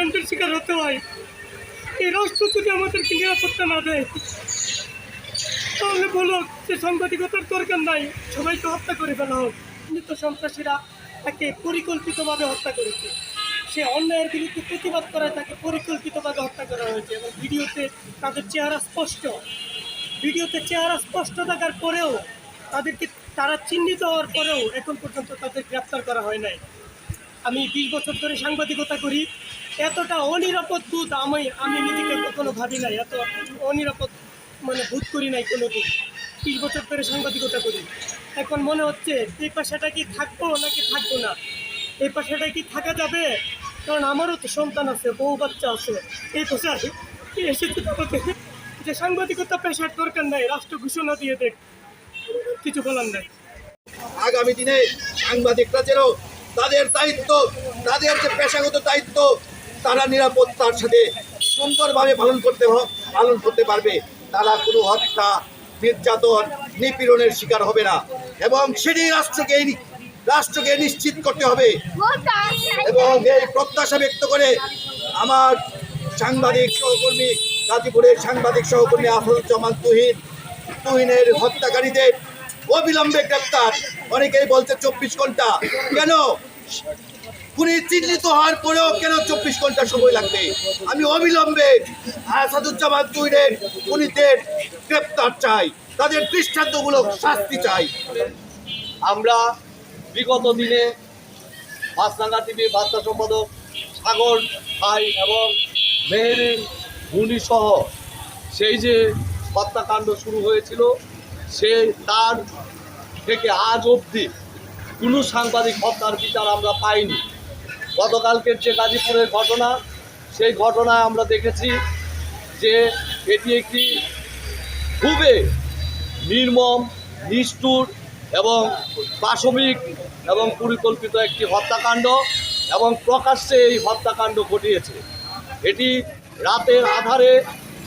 হত্যাকাণ্ডের শিকার হতে হয়। এই রাষ্ট্র যদি আমাদেরকে নিরাপত্তা না দেয়, তাহলে বলো যে সাংবাদিকতার দরকার নাই, সবাইকে হত্যা করে ফেলা হোক। মৃত সন্ত্রাসীরা তাকে পরিকল্পিতভাবে হত্যা করেছে। সে অন্যায়ের বিরুদ্ধে প্রতিবাদ করায় তাকে পরিকল্পিতভাবে হত্যা করা হয়েছে এবং ভিডিওতে তাদের চেহারা স্পষ্ট। ভিডিওতে চেহারা স্পষ্ট থাকার পরেও তাদেরকে, তারা চিহ্নিত হওয়ার পরেও এখন পর্যন্ত তাদের গ্রেপ্তার করা হয় নাই। আমি বিশ বছর ধরে সাংবাদিকতা করি। এতটা অনিরাপদ বোধ আমি আমি নিজেকে কখনো ভাবি নাই। এত অনিরাপদ মানে বোধ করি নাই কোনো দিন বিশ বছর ধরে সাংবাদিকতা করি। এখন মনে হচ্ছে, এই পেশাটা কি থাকব নাকি থাকব না? এই পেশাটা কি থাকা যাবে? কারণ আমারও তো সন্তান আছে, বউ বাচ্চা আছে। এই পেশায় এসেছে তাতে যে সাংবাদিকতা পেশার দরকার নাই, রাষ্ট্র ঘোষণা দিয়ে দেখ। কিছু বলার নাই। আগামী দিনে সাংবাদিকরা যেন তাদের দায়িত্ব, তাদের যে পেশাগত দায়িত্ব, তারা নিরাপত্তার সাথে সুন্দরভাবে পালন করতে পালন করতে পারবে। তারা কোনো হত্যা, নির্যাতন, নিপীড়নের শিকার হবে না। এবং সেটি রাষ্ট্রকে রাষ্ট্রকে নিশ্চিত করতে হবে। এবং এই প্রত্যাশা ব্যক্ত করে আমার সাংবাদিক সহকর্মী, গাজীপুরের সাংবাদিক সহকর্মী আফরুজ্জামান তুহিন তুহিনের হত্যাকারীদের অবিলম্বে গ্রেপ্তার। অনেকেই বলছে চব্বিশ ঘণ্টা। কেন? খুনি চিহ্নিত হওয়ার পরেও কেন চব্বিশ ঘণ্টা সময় লাগবে? আমি অবিলম্বে আসাদুজ্জামান তুহিনের খুনিদের গ্রেপ্তার চাই। তাদের দৃষ্টান্তমূলক শাস্তি চাই। আমরা বিগত দিনে মাছরাঙ্গা টিভির বার্তা সম্পাদক সাগর ভাই এবং মেহেরিন সহ সেই যে হত্যাকাণ্ড শুরু হয়েছিল সে তার থেকে আজ অবধি কোনো সাংবাদিক হত্যার বিচার আমরা পাইনি। গতকালকের যে গাজীপুরের ঘটনা, সেই ঘটনায় আমরা দেখেছি যে এটি একটি খুবই নির্মম, নিষ্ঠুর এবং পাশবিক এবং পরিকল্পিত একটি হত্যাকাণ্ড এবং প্রকাশ্যে এই হত্যাকাণ্ড ঘটিয়েছে। এটি রাতের আধারে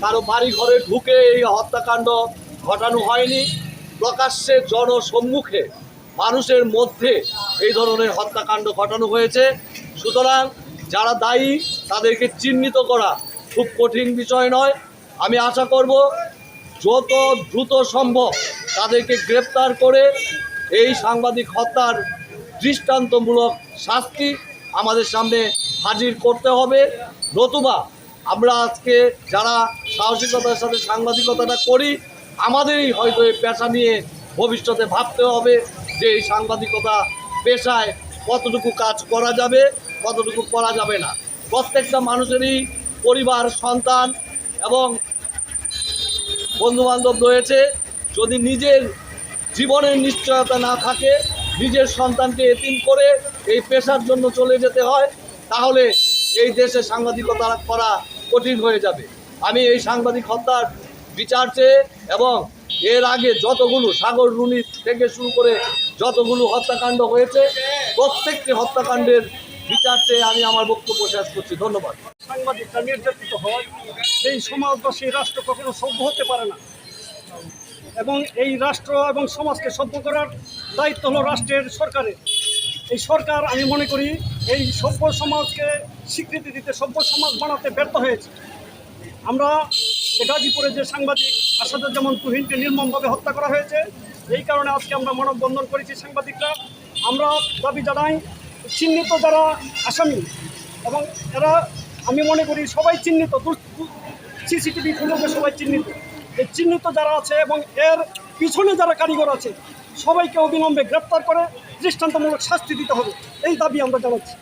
কারও বাড়ি ঘরে ঢুকে এই হত্যাকাণ্ড ঘটানো হয়নি। প্রকাশ্যে জনসম্মুখে মানুষের মধ্যে এই ধরনের হত্যাকাণ্ড ঘটানো হয়েছে। সুতরাং যারা দায়ী, তাদেরকে চিহ্নিত করা খুব কঠিন বিষয় নয়। আমি আশা করব, যত দ্রুত সম্ভব তাদেরকে গ্রেপ্তার করে এই সাংবাদিক হত্যার দৃষ্টান্তমূলক শাস্তি আমাদের সামনে হাজির করতে হবে। নতুবা আমরা আজকে যারা সাহসিকতার সাথে সাংবাদিকতাটা করি আমাদেরই হয়তো এই পেশা নিয়ে ভবিষ্যতে ভাবতে হবে যে এই সাংবাদিকতা পেশায় কতটুকু কাজ করা যাবে, কতটুকু করা যাবে না। প্রত্যেকটা মানুষেরই পরিবার, সন্তান এবং বন্ধুবান্ধব রয়েছে। যদি নিজের জীবনের নিশ্চয়তা না থাকে, নিজের সন্তানকে এতিম করে এই পেশার জন্য চলে যেতে হয়, তাহলে এই দেশে সাংবাদিকতা করা কঠিন হয়ে যাবে। আমি এই সাংবাদিক হত্যার বিচার চেয়ে এবং এর আগে যতগুলো সাগর রুনি থেকে শুরু করে যতগুলো হত্যাকাণ্ড হয়েছে, প্রত্যেকটি হত্যাকাণ্ডের বিচার চেয়ে আমি আমার বক্তব্য শেষ করছি। ধন্যবাদ। সাংবাদিকরা নির্যাতিত হয় সেই সমাজ বা সেই রাষ্ট্র কখনো সভ্য হতে পারে না। এবং এই রাষ্ট্র এবং সমাজকে সভ্য করার দায়িত্ব হলো রাষ্ট্রের সরকারের। এই সরকার, আমি মনে করি, এই সভ্য সমাজকে স্বীকৃতি দিতে সভ্য সমাজ বানাতে ব্যর্থ হয়েছে। আমরা গাজীপুরে যে সাংবাদিক আসাদুজ্জামান তুহিনকে নির্মমভাবে হত্যা করা হয়েছে, এই কারণে আজকে আমরা মানববন্ধন করেছি সাংবাদিকরা। আমরা দাবি জানাই, চিহ্নিত যারা আসামি, এবং এরা, আমি মনে করি সবাই চিহ্নিত সিসিটিভি ফুটেজে সবাই চিহ্নিত। এই চিহ্নিত যারা আছে এবং এর পিছনে যারা কারিগর আছে, সবাইকে অবিলম্বে গ্রেপ্তার করে দৃষ্টান্তমূলক শাস্তি দিতে হবে। এই দাবি আমরা জানাচ্ছি।